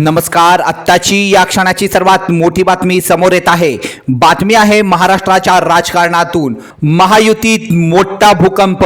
नमस्कार. आत्ताची या क्षणाची सर्वात मोठी बातमी समोर येत आहे. बातमी आहे महाराष्ट्राच्या राजकारणातून. महायुतीत मोठा भूकंप.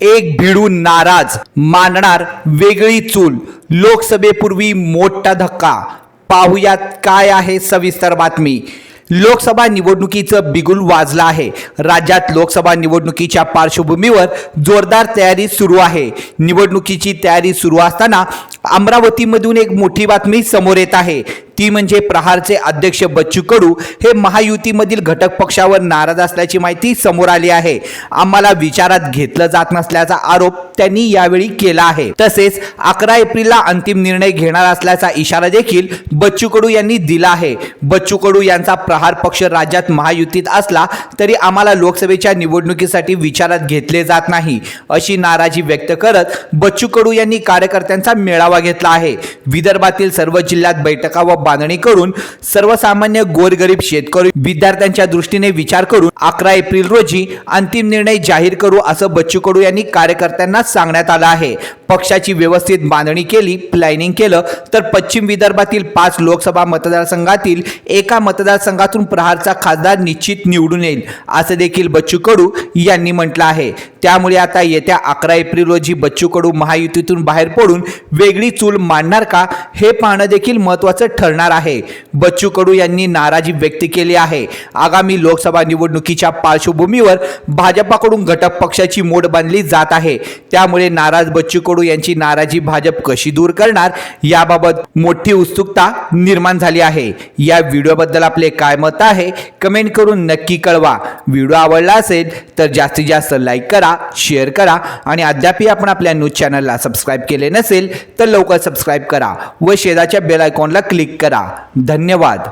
एक भिडू नाराज. मांडणार वेगळी चूल. लोकसभेपूर्वी मोठा धक्का. पाहुयात काय आहे सविस्तर बातमी. लोकसभा निवडणुकीचं बिगुल वाजलं आहे. राज्यात लोकसभा निवडणुकीच्या पार्श्वभूमीवर जोरदार तयारी सुरू आहे. निवडणुकीची तयारी सुरू असताना अमरावतीमधून एक मोठी बातमी समोर येत आहे. ती म्हणजे प्रहारचे अध्यक्ष बच्चू कडू हे महायुतीमधील घटक पक्षावर नाराज असल्याची माहिती समोर आली आहे. आम्हाला विचारात घेतलं जात नसल्याचा आरोप त्यांनी यावेळी केला आहे. तसेच अकरा एप्रिलला अंतिम निर्णय घेणार असल्याचा इशारा देखील बच्चू कडू यांनी दिला आहे. बच्चू कडू यांचा प्रहार पक्ष राज्यात महायुतीत असला तरी आम्हाला लोकसभेच्या निवडणुकीसाठी विचारात घेतले जात नाही अशी नाराजी व्यक्त करत बच्चू कडू यांनी कार्यकर्त्यांचा मेळावा घेतला आहे. विदर्भातील सर्व जिल्ह्यात बैठका व बांधणी करून सर्वसामान्य गोरगरीब शेतकरी विद्यार्थ्यांच्या दृष्टीने विचार करून अकरा एप्रिल रोजी अंतिम निर्णय जाहीर करू असं बच्चू कडू यांनी कार्यकर्त्यांना सांगण्यात आलं आहे. पक्षाची व्यवस्थित बांधणी केली प्लॅनिंग केलं तर पश्चिम विदर्भातील पाच लोकसभा मतदारसंघातील एका मतदारसंघातून प्रहारचा खासदार निश्चित निवडून येईल असं देखील बच्चू कडू यांनी म्हटलं आहे. त्यामुळे आता येत्या अकरा एप्रिल रोजी बच्चू कडू महायुतीतून बाहेर पडून वेगळी चूल मांडणार का हे पाहणं देखील महत्त्वाचं ठरणार आहे. बच्चू कडू यांनी नाराजी व्यक्त केली आहे. आगामी लोकसभा निवडणुकीच्या पार्श्वभूमीवर भाजपाकडून घटक पक्षाची मोड बांधली जात आहे. त्यामुळे नाराज बच्चू कडू कडू यांची नाराजी भाजप कशी दूर करणार याबाबत मोठी उत्सुकता निर्माण झाली आहे. या व्हिडिओबद्दल आपले काय मत आहे कमेंट करून नक्की कळवा. व्हिडिओ आवडला असेल तर जास्तीत जास्त लाईक करा शेअर करा आणि अद्यापही आपण आपल्या न्यूज चॅनलला सबस्क्राईब केले नसेल तर लवकर सबस्क्राईब करा व शेजारच्या बेल आयकॉनला क्लिक करा. धन्यवाद.